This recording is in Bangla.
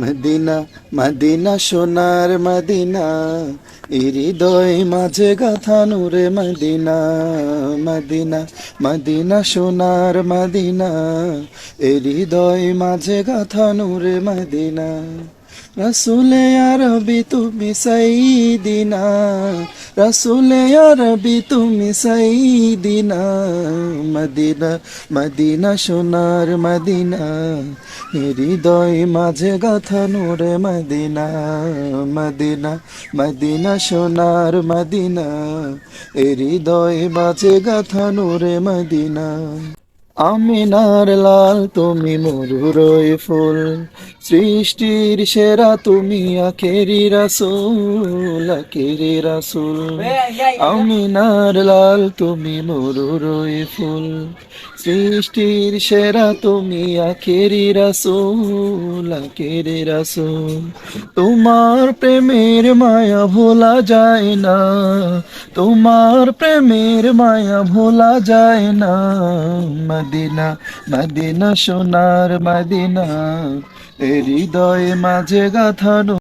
মদিনা মদিনা সোনার মদিনা হৃদয় মাঝে গাথা নূরে মদিনা মদিনা মদিনা সোনার মদিনা হৃদয় মাঝে গাথা নূরে মদিনা। রসুলে আরবি তুমি সাইদিনা। রসুলে আরবি তুমি সাইদিনা। মদিনা মদিনা সোনার মদিনা। হৃদয় মাঝে গাথা নূরে মদিনা। মদিনা মদিনা সোনার মদিনা। হৃদয় মাঝে গাথা নূরে মদিনা। আমিনার লাল, তুমি মরুরই ফুল। সৃষ্টির সেরা, তুমি আখেরি রাসুল আখেরি রাসুল। আমিনার লাল, তুমি মরুরই ফুল। সৃষ্টির সেরা, তুমি আখেরি রাসুল আখেরি রাসুল। তোমার প্রেমের মায়া ভোলা যায় না, তোমার প্রেমের মায়া ভোলা যায় না মদিনা মদিনা সোনার মদিনা হৃদয় মাঝে গাথানো